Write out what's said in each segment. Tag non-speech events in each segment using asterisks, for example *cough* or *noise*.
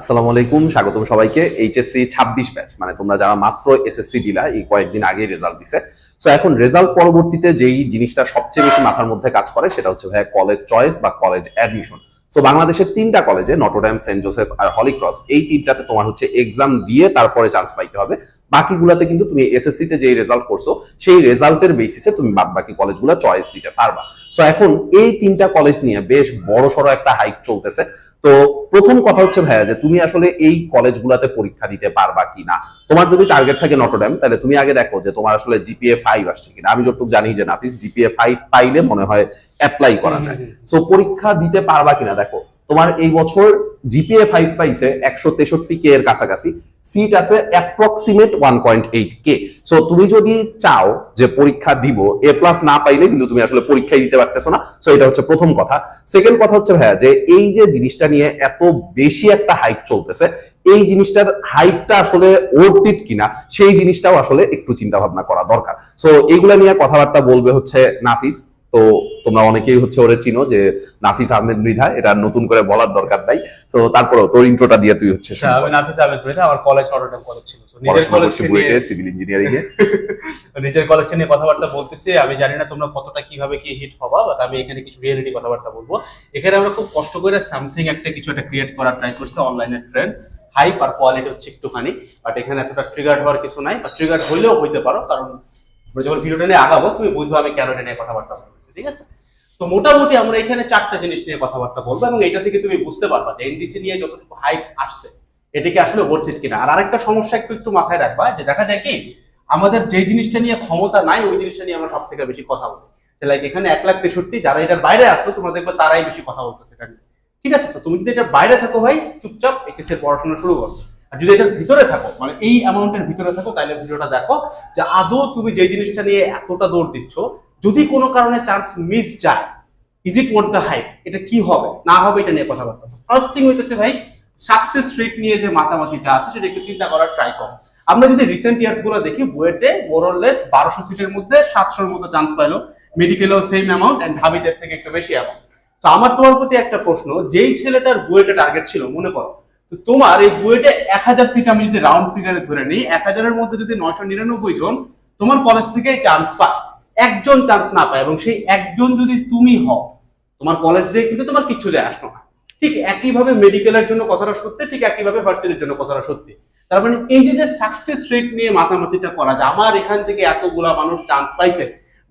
আসসালামু আলাইকুম, স্বাগতম সবাইকে। এইচএসসি ছাব্বিশ ব্যাচ মানে তোমরা যারা মাত্র এসএসসি দিলা, এই কয়েকদিন আগে রেজাল্ট দিছে। সো এখন রেজাল্ট পরবর্তীতে যেই জিনিসটা সবচেয়ে বেশি মাথার মধ্যে কাজ করে, সেটা হচ্ছে ভাইয়া কলেজ চয়েস বা কলেজ অ্যাডমিশন সো বাংলাদেশের তিনটা কলেজে নটোডাম সেন্ট জোসেফ আর হলিক্রস এই তিনটাতে তোমার হচ্ছে এক্সাম দিয়ে তারপরে চান্স পাইতে হবে। বাকিগুলাতে কিন্তু তুমি এসএসসি তে যেই রেজাল্ট করছ, সেই রেজাল্টের বেসিসে তুমি বাদ বাকি কলেজগুলো চয়েস দিতে পারবা। সো এখন এই তিনটা কলেজ নিয়ে বেশ বড় সড়ো একটা হাইক চলতেছে। তো প্রথম কথা হচ্ছে ভাইয়া যে তুমি আসলে এই কলেজগুলোতে পরীক্ষা দিতে পারবা কিনা। তোমার যদি টার্গেট থাকে নটোড্যাম তাহলে তুমি আগে দেখো যে তোমার আসলে জিপিএ ফাইভ আসছে কিনা। আমি যতটুকু জানি যে নাফিস জিপিএ ফাইভ পাইলে মনে হয় অ্যাপ্লাই করা যায়। সো পরীক্ষা দিতে পারবা কিনা দেখো। তোমার এই বছর জিপিএ ফাইভ পাইছে একশো তেষট্টি কে এর কাছাকাছি। সিট আছে approximate one point eight K so তুমি যদি চাও যে পরীক্ষা দিব এ প্লাস না পাইলে কিন্তু তুমি আসলে পরীক্ষাই দিতে পারতেছো না। সো এটা হচ্ছে প্রথম কথা। সেকেন্ড কথা হচ্ছে ভাইয়া, যে এই যে জিনিসটা নিয়ে এত বেশি একটা হাইপ চলতেছে, এই জিনিসটার হাইপটা আসলে অর্থিত কিনা, সেই জিনিসটাও আসলে একটু চিন্তা ভাবনা করা দরকার। সো এইগুলা নিয়ে কথাবার্তা বলবে হচ্ছে নাফিস। তো তোমরা অনেকেই হচ্ছে ওরে চিনো যে নাফিস আহমেদ মৃধা এটা নতুন করে বলার দরকার নাই। তো তারপরেও তোর ইন্ট্রোটা দিয়ে তুই হচ্ছে আমি নাফিস আহমেদ মৃধা আমার কলেজ নটরডেম কলেজ ছিল। নিজের কলেজকে নিয়ে সিভিল ইঞ্জিনিয়ারিং এ। *laughs* নিজের কলেজকে নিয়ে কথাবার্তা বলতেছি আমি জানি না তোমরা কতটা কীভাবে কি হিট হবা বাট আমি এখানে কিছু রিয়েলিটি কথাবার্তা বলব। এখানে আমরা খুব কষ্ট করে সামথিং একটা কিছু একটা ক্রিয়েট করার ট্রাই করছি অনলাইনের ট্রেন্ড হাইপ আর কোয়ালিটি হচ্ছে একটুখানি বাট এখানে এতটা ট্রিগার্ড হওয়ার কিছু নাই বা ট্রিগার্ড হইলেও হইতে পারো কারণ আমরা যখন ভিডিওটা নিয়ে আগাবো, তুমি বুঝবে আমি কেন এটা নিয়ে কথাবার্তা বলতেছি, ঠিক আছে? তো মোটামুটি আমরা এখানে চারটা জিনিস নিয়ে কথাবার্তা বলব এবং এটা থেকে তুমি বুঝতে পারবা যে এনডিসি নিয়ে যতটুকু হাইপ আসছে, এটা কি আসলে বর্তিত কিনা? আর আরেকটা সমস্যা একটু একটু মাথায় রাখবা যে দেখা যায় কি, আমাদের যে জিনিসটা নিয়ে ক্ষমতা নাই, ওই জিনিসটা নিয়ে আমরা সব থেকে বেশি কথা বলি। লাইক এখানে এক লাখ তেষট্টি, যারা এটার বাইরে আসছো, তোমরা দেখবে তারাই বেশি কথা বলতেছে এটা নিয়ে। ঠিক আছে? তো তুমি যদি এটার বাইরে থাকো ভাই, চুপচাপ এইচএস এর পড়াশোনা শুরু করো। আর যদি এটার ভিতরে থাকো মানে এই অ্যামাউন্টের ভিতরে থাকো, তাহলে ভিডিওটা দেখো যে আদৌ তুমি যে জিনিসটা নিয়ে এতটা দৌড় দিচ্ছ, যদি কোনো কারণে চান্স মিস যায় is it worth the hype এটা কি হবে? না হবে, এটা নিয়ে কথাবার্তা। ফার্স্ট থিং হইতেছে ভাই সাকসেস রেট নিয়ে যে মাতামাতিটা আছে, সেটা একটু চিন্তা করার ট্রাই করো। আমরা যদি রিসেন্ট ইয়ার্সগুলো দেখি বুয়েটে মোরলেস বারোশো সিটের মধ্যে সাতশোর মতো চান্স পাইলো। মেডিকেলেও সেম অ্যামাউন্ট অ্যান্ড ঢাবিদের থেকে একটু বেশি অ্যামাউন্ট তো আমার তোমার প্রতি একটা প্রশ্ন, যেই ছেলেটার বুয়েটে টার্গেট ছিল, মনে করো তোমার এই বুয়েটে এক হাজার সিট আমি যদি রাউন্ড ফিগারে ধরে নিই, এক হাজারের মধ্যে যদি নয়শো নিরানব্বই জন, তোমার কলেজ থেকে চান্স পায়। একজন চান্স না পায় এবং সেই একজন যদি তুমি হও, তোমার কলেজ দিয়ে কিন্তু তোমার কিচ্ছু যায় আসলো না। ঠিক একইভাবে মেডিকেলের জন্য কথাটা সত্যি, ঠিক একইভাবে ভার্সিটির জন্য কথাটা সত্যি। তার মানে এই যে যে সাকসেস রেট নিয়ে মাতামাতিটা করা যায়, আমার এখান থেকে এতগুলা মানুষ চান্স পাইছে,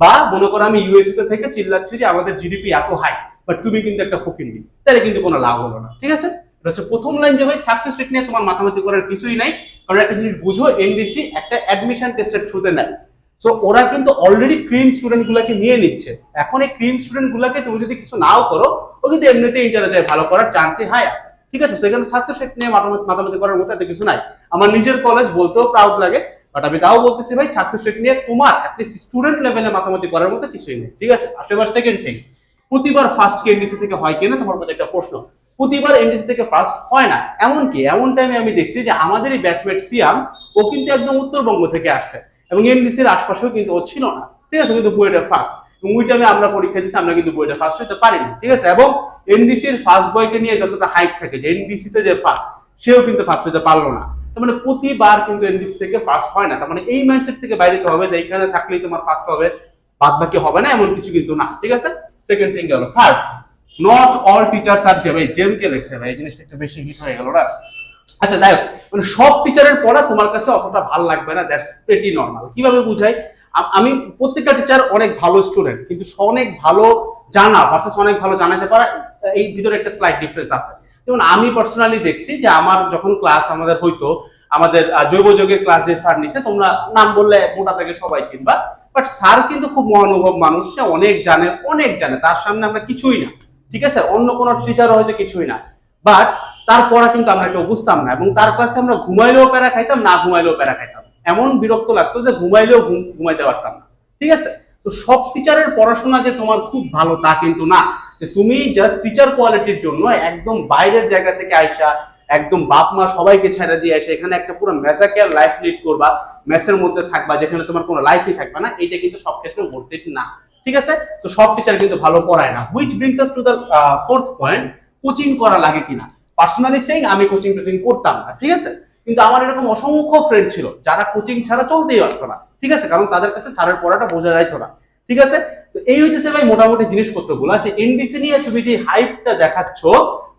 বা মনে করো আমি ইউএসএ থেকে চিল্লাচ্ছি যে আমাদের জিডিপি এত হাই বাট তুমি কিন্তু একটা ফকির নি তাহলে কিন্তু কোনো লাভ হলো না, ঠিক আছে? হচ্ছে প্রথম লাইন যে ভাই সাকসেস রেট নিয়ে তোমার মাতামাতি করার কিছুই নাই। কারণ একটা জিনিস বুঝো এনডিসি একটা অ্যাডমিশন টেস্টের থ্রুতে নেয়। সো ওরা কিন্তু অলরেডি ক্রিম স্টুডেন্ট গুলাকে নিয়ে নিচ্ছে। এখন এই ক্রিম স্টুডেন্ট গুলাকে তুমি যদি কিছু নাও করো, ও কিন্তু এমনিতে ইন্টারে ভালো করার চান্সই হাই ঠিক আছে? সেখানে সাকসেস রেট নিয়ে মাতামাতি করার মতো এত কিছু নাই। আমার নিজের কলেজ বলতেও প্রাউড লাগে বাট আমি তাও বলতেছি ভাই সাকসেস রেট নিয়ে তোমার অ্যাটলিস্ট স্টুডেন্ট লেভেলে মাতামাতি করার মতো কিছুই নেই। ঠিক আছে? আসলে সেকেন্ড থিং প্রতিবার ফার্স্ট কে এনডিসি থেকে হয় কিনা তোমার মধ্যে একটা প্রশ্ন। প্রতিবার এনডিসি থেকে ফার্স্ট হয় না। এমন কি এমন টাইমে আমি দেখছি যে আমাদের এই ব্যাচমেট সিয়াম ও কিন্তু একদম উত্তরবঙ্গ থেকে আসছে এবং এনডিসির আশপাশেও কিন্তু ও ছিল না। ঠিক আছে কিন্তু বুয়েটে ফার্স্ট এবং ওই টাইমে আমরা পরীক্ষা দিচ্ছি আমরা কিন্তু বুয়েটে ফার্স্ট হতে পারিনি। ঠিক আছে, এবং এনডিসির ফার্স্ট বয়কে নিয়ে যতটা হাইপ থাকে, যে এনডিসিতে যে ফার্স্ট সেও কিন্তু ফার্স্ট হতে পারল না। তার মানে প্রতিবার কিন্তু এনডিসি থেকে ফার্স্ট হয় না। তার মানে এই মাইন্ডসেট থেকে বাইরে হবে যে এইখানে থাকলেই তোমার ফার্স্ট হবে বাদ বাকি হবে না, এমন কিছু কিন্তু না। ঠিক আছে? সেকেন্ড থিং গেল থার্ড নট অল টিচার্স আর যে ভাই জেমকে লেখছে ভাই, এই জিনিসটা একটু বেশি হিট হয়ে গেল না? আচ্ছা যাই হোক মানে সব টিচারের পড়া তোমার কাছে অতটা ভালো লাগবে না দ্যাটস প্রেটি নর্মাল কীভাবে বুঝাই? আমি, প্রত্যেকটা টিচার অনেক ভালো স্টুডেন্ট কিন্তু অনেক ভালো জানা ভার্সেস অনেক ভালো জানাতে পারা, এই ভিতরে একটা স্লাইড ডিফারেন্স আছে। যেমন আমি পার্সোনালি দেখছি যে আমার যখন ক্লাস আমাদের হইতো, আমাদের জৈব যোগের ক্লাস যে স্যার নিছে, তোমরা নাম বললে মোটা থেকে সবাই চিনবা বাট স্যার কিন্তু খুব মহানুভব মানুষ, সে অনেক জানে অনেক জানে, তার সামনে আমরা কিছুই না। ঠিক আছে? অন্য কোনো টিচার হয়তো কিছুই না। বাট তার পড়া কিন্তু আমরা কেউ বুঝতাম না এবং তার কাছে আমরা ঘুমাইলেও প্যারা খাইতাম, না ঘুমাইলেও প্যারা খাইতাম। এমন বিরক্ত লাগতো যে ঘুমাইলেও ঘুমাইতে পারতাম না। ঠিক আছে? তো সব টিচারের পড়াশোনা যে তোমার খুব ভালো তা কিন্তু না। যে তুমি জাস্ট টিচার কোয়ালিটির জন্য একদম বাইরের জায়গা থেকে আইসা, একদম বাপ মা সবাইকে ছেড়ে দিয়ে এসে এখানে একটা পুরো মেসাকের লাইফ লিড করবা মেসের মধ্যে থাকবা, যেখানে তোমার কোনো লাইফই থাকবে না। এটা কিন্তু সব ক্ষেত্রে ভর্তি না। ঠিক আছে? তো সব টিচার কিন্তু ভালো পড়ায় না। Which brings us to the fourth point coaching করা লাগে কিনা? পার্সোনালি সেইং আমি কোচিং টোচিং করতাম না, ঠিক আছে? কিন্তু আমার এরকম অসংখ্য ফ্রেন্ড ছিল, যারা কোচিং ছাড়া চলতেই পারতো না, ঠিক আছে? কারণ তাদের কাছে স্যারের পড়াটা বোঝা যাইতো না, ঠিক আছে? তো এই হইতেছে ভাই মোটামুটি জিনিসপত্রগুলো। যে এনডিসি নিয়ে তুমি যে হাইপটা দেখাচ্ছ,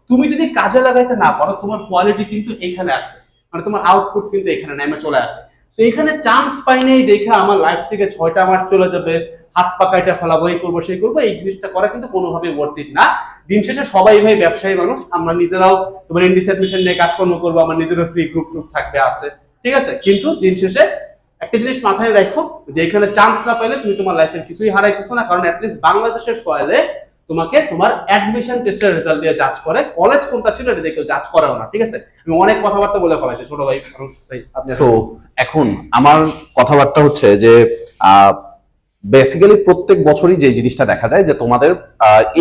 তুমি যদি কাজে লাগাইতে না পারো, তোমার কোয়ালিটি কিন্তু এখানে আসবে। মানে তোমার আউটপুট কিন্তু এখানে নেমে চলে আসবে। তো এখানে চান্স পাই দেখে আমার লাইফ থেকে ছয়টা মাস চলে যাবে হাত পা কাইটা ফেলাবো, এই করব, সেই করব, এই জিনিসটা করা কিন্তু কোনোভাবে it না। দিন শেষে সবাই ভাই ব্যবসায়ী মানুষ, আমরা নিজেরাও তোমার ইন্ডিস অ্যাডমিশন নিয়ে কাজকর্ম করব, আমার নিজেরও ফ্রি গ্রুপ টুপ থাকবে, আছে। ঠিক আছে? কিন্তু দিন শেষে একটা জিনিস মাথায় রাখো যে এখানে চান্স না পাইলে তুমি তোমার লাইফের কিছুই হারাইতেছো না, কারণ অ্যাটলিস্ট বাংলাদেশের সয়েলে তোমাকে তোমার অ্যাডমিশন টেস্টের রেজাল্ট দিয়ে জাজ করে কলেজ কোনটা ছিল এটা দেখে জাজ করেও না, ঠিক আছে? আমি অনেক কথাবার্তা বলে ফেলাইছি, ছোট ভাই সো এখন আমার কথাবার্তা হচ্ছে যে বেসিক্যালি প্রত্যেক বছরই যে জিনিসটা দেখা যায় যে তোমাদের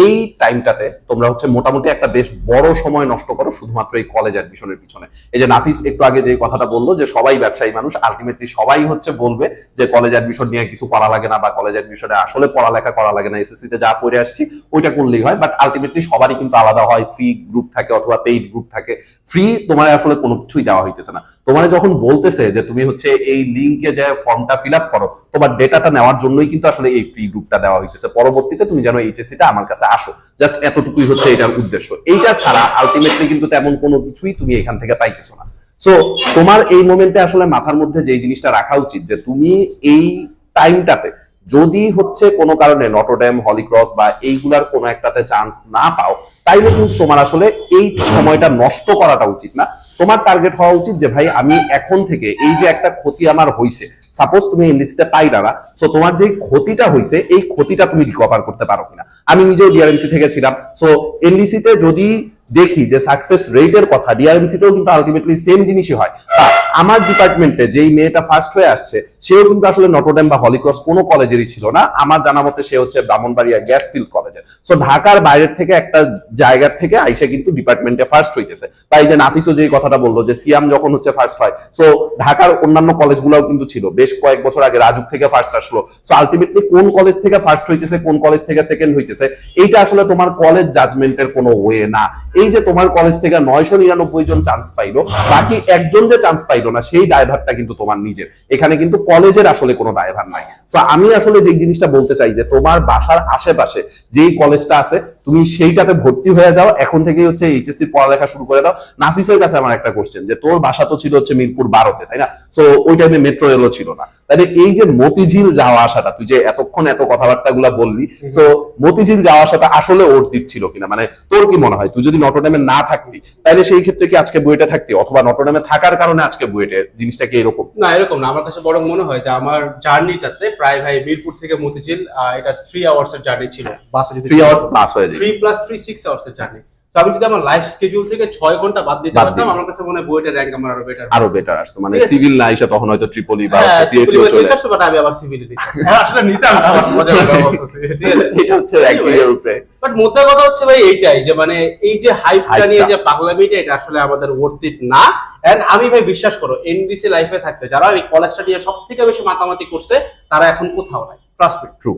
এই টাইমটাতে তোমরা হচ্ছে মোটামুটি একটা বেশ বড় সময় নষ্ট করো শুধুমাত্র এই কলেজ অ্যাডমিশনের পিছনে। এই যে নাফিস একটু আগে যে কথাটা বলল যে সবাই ব্যবসায়ী মানুষ আলটিমেটলি সবাই হচ্ছে বলবে যে কলেজ অ্যাডমিশন নিয়ে কিছু করা লাগে না বা কলেজ অ্যাডমিশনে আসলে পড়ালেখা করা লাগে না এসএসসি তে যা পড়ে আসছি ওইটা করলেই হয়। বাট আলটিমেটলি সবারই কিন্তু আলাদা হয় ফ্রি গ্রুপ থাকে অথবা পেইড গ্রুপ থাকে। ফ্রি তোমার আসলে কোনো কিছুই দেওয়া হইতেছে না। তোমার যখন বলতেছে যে তুমি হচ্ছে এই লিঙ্কে যে ফর্মটা ফিল আপ করো, তোমার ডেটাটা নেওয়ার জন্যই কিন্তু আসলে এই ফ্রি গ্রুপটা দেওয়া হইতেছে। পরবর্তীতে তুমি যেন এইচএসসি টা আমার কাছে আসো। জাস্ট এতটুকুই হচ্ছে এটার উদ্দেশ্য। এইটা ছাড়া আলটিমেটলি কিন্তু তেমন কোনো কিছুই তুমি এখান থেকে পাইতেছো না। সো তোমার এই মোমেন্টে আসলে মাথার মধ্যে যে জিনিসটা রাখা উচিত যে তুমি এই টাইমটাতে যদি হচ্ছে কোনো কারণে নটোডেম হলিক্রস বা এইগুলার কোনো একটাতে চান্স না পাও, তাইলে কিন্তু তোমার আসলে এই সময়টা নষ্ট করাটা উচিত না। তোমার টার্গেট হওয়া উচিত যে, ভাই, আমি এখন থেকে এই যে একটা ক্ষতি আমার হইছে সাপোজ তুমি এনডিসিতে পাইলা না সো তোমার যে ক্ষতিটা হইছে, এই ক্ষতিটা তুমি রিকভার করতে পারো কিনা। আমি নিজেও ডিআরএমসি থেকে ছিলাম। সো এনডিসিতে যদি দেখি যে সাকসেস রেটের কথা ডিআরএমসি তেও কিন্তু আলটিমেটলি সেম জিনিসই হয়। আমার ডিপার্টমেন্টে যেই মেয়েটা ফার্স্ট হয়ে আসছে, সেও কিন্তু আসলে নটোডেম বা হলিক্রস কোনো কলেজেরই ছিল না। আমার জানা মতে সে হচ্ছে ব্রাহ্মণবাড়িয়া গ্যাস ফিল্ড কলেজের সো ঢাকার বাইরের থেকে একটা জায়গার থেকে আইসা কিন্তু ডিপার্টমেন্টে ফার্স্ট হইতেছে। তাই যে নাফিসও যে কথাটা বলল যে সিয়াম যখন হচ্ছে ফার্স্ট হয় সো ঢাকার অন্যান্য কলেজগুলোও কিন্তু ছিল। বেশ কয়েক বছর আগে রাজুক থেকে ফার্স্ট আসলো। সো আলটিমেটলি কোন কলেজ থেকে ফার্স্ট হইতেছে, কোন কলেজ থেকে সেকেন্ড হইতেছে, এইটা আসলে তোমার কলেজ জাজমেন্টের কোনো ওয়ে না। এই যে তোমার কলেজ থেকে নয়শো নিরানব্বই জন চান্স পাইলো, বাকি একজন যে চান্স পাইলো না, সেই দায়ভারটা কিন্তু তোমার নিজের। এখানে কিন্তু কলেজের আসলে কোনো দায়ভার নাই। তো আমি আসলে যেই জিনিসটা বলতে চাই যে, তোমার বাসার আশেপাশে যেই কলেজটা আছে তুমি সেইটাতে ভর্তি হয়ে যাও। এখন থেকেই হচ্ছে এইচএসসি পড়ালেখা শুরু করে দাও। নাফিসের কাছে আমার একটা কোশ্চেন যে তোর বাসা তো ছিল হচ্ছে মিরপুর বারোতে তাই না? সো ওই টাইমে মেট্রো রেলও ছিল না। তাহলে এই যে মতিঝিল যাওয়া আসাটা তুই যে এতক্ষণ এত কথাবার্তা গুলা বললি সো মতিঝিল যাওয়া আসাটা আসলে ওর দিক ছিল কিনা? মানে তোর কি মনে হয়? তুই যদি নটরডেমে না থাকতি তাহলে সেই ক্ষেত্রে কি আজকে বুয়েটে থাকতি? অথবা নটরডেমে থাকার কারণে আজকে বুয়েটে জিনিসটা কি এরকম? না এরকম না। আমার কাছে বড় মনে হয় যে আমার জার্নিটাতে প্রায় ভাই মিরপুর থেকে মতিঝিল এটা থ্রি আওয়ার্স এর জার্নি ছিল। বাসে থ্রি আওয়ার্স প্লাস হয়ে যায়। Three plus three six hours এর জার্নি তো আমি যদি আমার লাইফ স্কেডিউল থেকে ছয় ঘণ্টা বাদ দিতে পারতাম আমার কাছে মনে হয় বইটার র্যাঙ্ক আমার আরও বেটার আরও বেটার আসতো। মানে সিভিল না এসে তখন হয়তো ট্রিপলি বা হ্যাঁ সিএসসি চলে আসতো। বাট আমি আবার সিভিল *laughs* হ্যাঁ, আসলে নিতাম না আমার মজা *laughs* ঠিক আছে। উপরে। বাট মোদ্দা কথা হচ্ছে ভাই এইটাই যে মানে এই যে হাইপটা। নিয়ে যে পাগলামিটা এটা আসলে আমাদের ওয়ার্থ ইট না। এন্ড আমি ভাই বিশ্বাস করো এনডিসি লাইফে থাকতে যারা এই কলেজটা নিয়ে সব থেকে বেশি মাতামাতি করছে তারা এখন কোথাও নাই। ট্রাস্ট মি ট্রু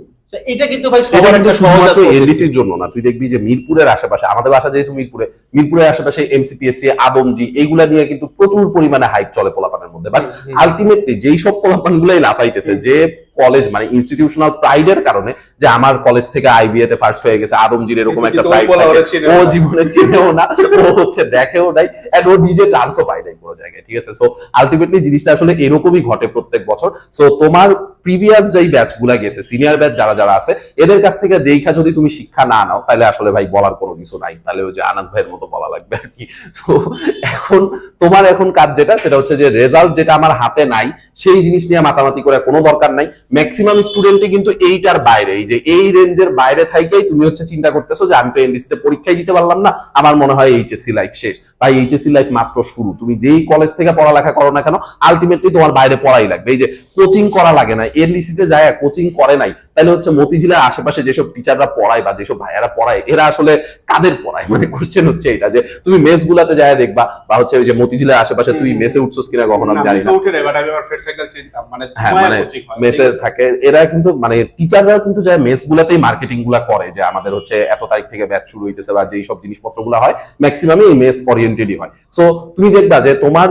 এটা কিন্তু ভাই এটা কিন্তু একটা শুধুমাত্র এনডিসির জন্য না। তুই দেখবি যে মিরপুরের আশেপাশে আমাদের বাসা যেহেতু মিরপুরে মিরপুরের আশেপাশে এমসিপিএসসি আদমজি এইগুলা নিয়ে কিন্তু প্রচুর পরিমাণে হাইপ চলে পোলাপানের মধ্যে। বাট। আলটিমেটলি যেই সব পোলাপান গুলাই লাফাইতেছে যে কলেজ মানে ইনস্টিটিউশনাল প্রাইডের কারণে যে আমার কলেজ থেকে আইবিএ তে ফার্স্ট হয়ে গেছে আদমজির এরকম একটা ও প্রাইড। জীবনে চিনেও না ও হচ্ছে দেখেও নাই এন্ড ও নিজে চান্সও পায় নাই কোনো জায়গায় ঠিক আছে? সো আলটিমেটলি জিনিসটা আসলে এরকমই ঘটে প্রত্যেক বছর। সো তোমার প্রিভিয়াস যেই ব্যাচগুলা গেছে সিনিয়র ব্যাচ যারা যারা আছে, এদের কাছ থেকে দেখা যদি তুমি শিক্ষা না নাও, তাহলে আসলে ভাই বলার কোনো কিছু নাই। তাহলে ওই যে আনাস ভাইয়ের মতো বলা লাগবে আর কি। তো এখন তোমার এখন কাজ যেটা, সেটা হচ্ছে যে রেজাল্ট যেটা আমার হাতে নাই, সেই জিনিস নিয়ে মাতামাতি করে কোনো দরকার নাই। ম্যাক্সিমাম স্টুডেন্টই কিন্তু এইটার বাইরে, এই যে এই রেঞ্জের বাইরে থাইকেই তুমি হচ্ছে চিন্তা করতেছো যে আমি তো এনডিসিতে পরীক্ষাই দিতে পারলাম না, আমার মনে হয় এইচএসসি লাইফ শেষ। ভাই এইচএসসি লাইফ মাত্র শুরু। তুমি যেই কলেজ থেকে পড়ালেখা করো না কেন আলটিমেটলি তোমার বাইরে পড়াই লাগবে। এই যে কোচিং করা লাগে না এনডিসিতে যায় কোচিং করে নাই তাহলে হচ্ছে মতিঝিলের আশেপাশে যেসব টিচাররা পড়ায় বা যেসব ভাইয়ারা পড়ায় এরা আসলে কাদের পড়ায়? মানে কোশ্চেন হচ্ছে এটা যে তুমি মেস গুলাতে যায় দেখবা বা হচ্ছে ওই যে মতিঝিলের আশেপাশে তুই মেসে উঠছস কিনা কখনো আমি জানি না। মানে হ্যাঁ, মানে মেসে থাকে এরা কিন্তু মানে টিচাররা কিন্তু যায় মেস গুলাতেই মার্কেটিংগুলা করে যে আমাদের হচ্ছে এত তারিখ থেকে ব্যাচ শুরু হইতেছে বা যেই সব জিনিসপত্রগুলা হয় ম্যাক্সিমামই এই মেস ওরিয়েন্টেডই হয়। সো তুমি দেখবা যে তোমার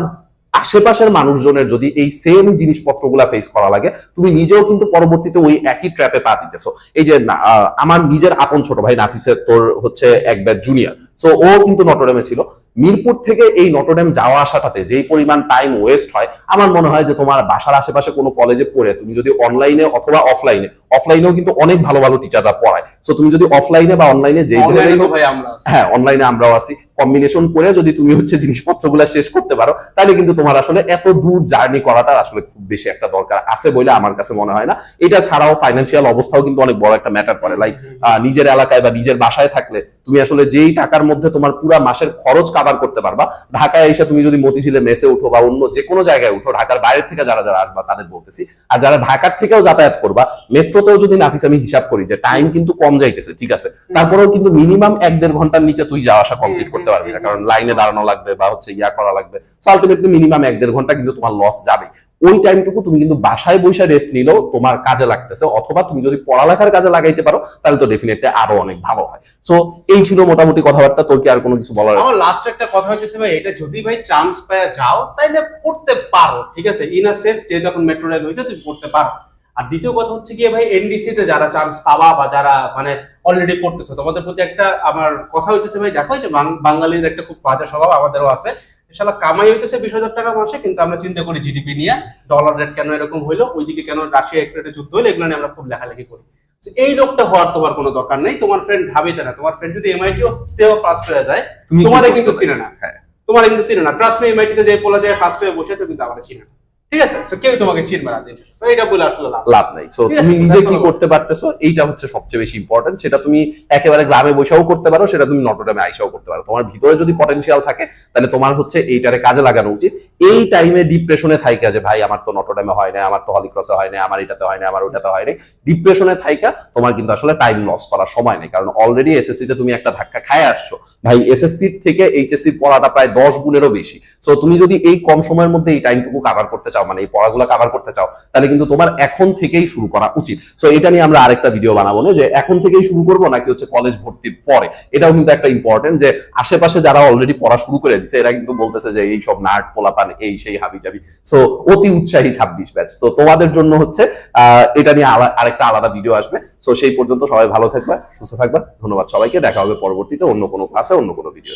আশেপাশের মানুষজনের যদি এই সেম জিনিসপত্রগুলা ফেস করা লাগে, তুমি নিজেও কিন্তু পরবর্তীতে ওই একই ট্র্যাপে পা দিতেছো। এই যে আমার নিজের আপন ছোট ভাই নাফিসের তোর হচ্ছে এক ব্যাচ জুনিয়র সো ও কিন্তু নটরডেমে ছিল। মিরপুর থেকে এই নটরডেম যাওয়া আসাটাতে যেই পরিমাণ টাইম ওয়েস্ট হয় আমার মনে হয় যে তোমার বাসার আশেপাশে কোনো কলেজে পড়ে তুমি যদি অনলাইনে অথবা অফলাইনে অফলাইনেও কিন্তু অনেক ভালো ভালো টিচাররা পড়ায়। সো তুমি যদি অফলাইনে বা অনলাইনে যেই। হ্যাঁ অনলাইনে আমরাও আছি। কম্বিনেশন করে যদি তুমি হচ্ছে জিনিসপত্রগুলো শেষ করতে পারো তাহলে কিন্তু তোমার আসলে এত দূর জার্নি করাটা আসলে খুব বেশি একটা দরকার আছে বলে আমার কাছে মনে হয় না। এটা ছাড়াও ফাইন্যান্সিয়াল অবস্থাও কিন্তু অনেক বড় একটা ম্যাটার করে। লাইক নিজের এলাকায় বা নিজের বাসায় থাকলে তুমি আসলে যেই টাকার মধ্যে তোমার পুরা মাসের খরচ কাভার করতে পারবা। ঢাকায় এসে তুমি যদি মতিঝিলে মেসে উঠো বা অন্য যে কোনো জায়গায় উঠো, ঢাকার বাইরের থেকে যারা যারা আসবা তাদের বলতেছি। আর যারা ঢাকার থেকেও যাতায়াত করবা, মেট্রোতেও যদি নাফিস আমি হিসাব করি যে টাইম কিন্তু কম যাইতেছে, ঠিক আছে? তারপরেও কিন্তু মিনিমাম এক দেড় ঘণ্টার নিচে তুই যাওয়া আসা কমপ্লিট করতে পারবি না। কারণ লাইনে দাঁড়ানো লাগবে বা হচ্ছে ইয়া করা লাগবে। আলটিমেটলি মিনিমাম এক দেড় ঘণ্টা কিন্তু তোমার লস যাবে ওই টাইমটুকু তুমি কিন্তু বাসায় বসে রেস্ট নিলেও তোমার কাজে লাগতেছে। অথবা তুমি যদি পড়ালেখার কাজে লাগাইতে পারো তাহলে তো ডেফিনেটলি আরও অনেক ভালো হয়। সো এই ছিল মোটামুটি কথাবার্তা। তোর কি আর কোনো কিছু বলার আমার লাস্ট একটা কথা হচ্ছে ভাই এটা যদি ভাই চান্স পায় যাও তাইলে পড়তে পারো ঠিক আছে? ইন আ সেন্স যে যখন মেট্রো রেল হয়েছে তুমি পড়তে পারো। আর দ্বিতীয় কথা হচ্ছে গিয়ে ভাই এনডিসি তে যারা চান্স পাবা বা যারা মানে অলরেডি পড়তেছো তোমাদের প্রতি একটা আমার কথা হইতেছে ভাই দেখো যে বাঙালির একটা খুব বাজে স্বভাব আমাদেরও আছে। শালা কামাই হইতেছে বিশ হাজার টাকা মাসে কিন্তু আমরা চিন্তা করি জিডিপি নিয়ে ডলার রেট কেন এরকম হইল ওইদিকে কেন রাশিয়া একটা যুদ্ধ হইল এগুলো নিয়ে আমরা খুব লেখালেখি করি। এই লোকটা হওয়ার তোমার কোনো দরকার নেই তোমার ফ্রেন্ড ভাবিতে না তোমার ফ্রেন্ড যদি এমআইটি তেও ফার্স্ট হয়ে যায় তোমার কি কিন্তু চিনে না। হ্যাঁ। তোমার কিন্তু চিনে না। ট্রাস্ট মি এমআইটিতে যে পোলা যায় ফার্স্ট হয়ে বসেছে কিন্তু আমার চিনে না। ঠিক আছে? সো কেউ তোমাকে চিনবে না দিন তো এটা বলে আসলে লাভ লাভ নাই। সো তুমি নিজে কি করতে পারতেছো এইটা হচ্ছে সবচেয়ে বেশি ইম্পর্টেন্ট সেটা তুমি একেবারে গ্রামে বসেও করতে পারো সেটা তুমি নটরডেমে আইসাও করতে পারো। তোমার ভিতরে যদি পটেনশিয়াল থাকে তাহলে তোমার হচ্ছে এইটারে কাজে লাগানো উচিত। এই টাইমে ডিপ্রেশনে থাইকা যে ভাই আমার তো নটরডেমে হয় না আমার তো হলিক্রসে হয় না আমার এটাতে হয় না আমার ওটাতে হয় না ডিপ্রেশনে থাইকা তোমার কিন্তু আসলে টাইম লস করার সময় নেই। কারণ অলরেডি এসএসসি তে তুমি একটা ধাক্কা খায় আসছো। ভাই এসএসসি থেকে এইচএসসি পড়াটা প্রায় দশ গুণেরও বেশি। সো তুমি যদি এই কম সময়ের মধ্যে এই টাইমটুকু কাভার করতে চাও মানে এই পড়াগুলো কাভার করতে চাও, তাহলে কিন্তু তোমার এখন থেকেই শুরু করা উচিত। সো এটা নিয়ে আমরা আরেকটা ভিডিও বানাবো না, যে এখন থেকেই শুরু করব নাকি হচ্ছে কলেজ ভর্তির পরে? এটাও কিন্তু একটা ইম্পর্টেন্ট যে আশেপাশে যারা অলরেডি পড়া শুরু করে দিছে, এরা কিন্তু বলতেছে যে এই সব নাট, পোলাপান, এই সেই হাবি যাবি সো অতি উৎসাহী ছাব্বিশ ব্যাচ তো তোমাদের জন্য হচ্ছে এটা নিয়ে আরেকটা আলাদা ভিডিও আসবে। সো সেই পর্যন্ত সবাই ভালো থাকবে, সুস্থ থাকবে। ধন্যবাদ সবাইকে। দেখা হবে পরবর্তীতে অন্য কোনো ক্লাসে অন্য কোনো ভিডিও